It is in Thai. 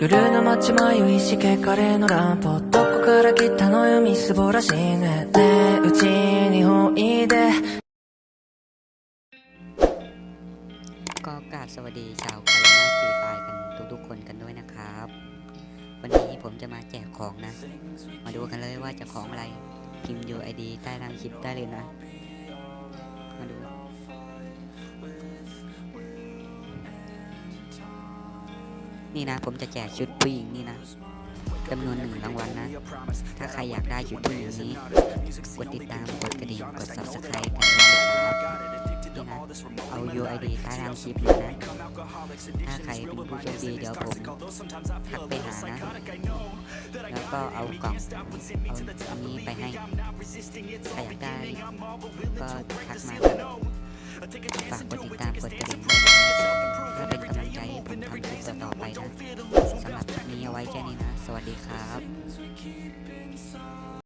夜の街迷いしけカレーのランプどこから来たのよみすぼらしいねねえうちにおいで ก็กราบสวัสดีชาวไคมาฟรีไฟกันทุกๆคนกันด้วยนะครับ วันนี้ผมจะมาแจกของนะ มาดูกันเลยว่าจะของอะไร พิมพ์ UID ใต้ล่างคลิปได้เลยนะ นี่นะผมจะแจกชุดผู้หญิงนี่นะจำนวนหนึ่งรางวัลนะ ถ้าใครอยากได้ชุดผู้หญิงนี้ กดติดตาม กดกระดิ่ง กด subscribe กันด้วยนะครับนี่นะ เอา UID ใต้ล่างคลิปเลยนะ ถ้าใครเป็นผู้โชคดีเดี๋ยวผมทักไปหานะ แล้วก็เอากล่อง เอาอันนี้ไปให้ ใครอยากได้ ก็ทักมาฝากกดติดตาม กดกระ กันต่อไปนะสำหรับนี้เอาไว้แค่นี้นะ สวัสดีครับ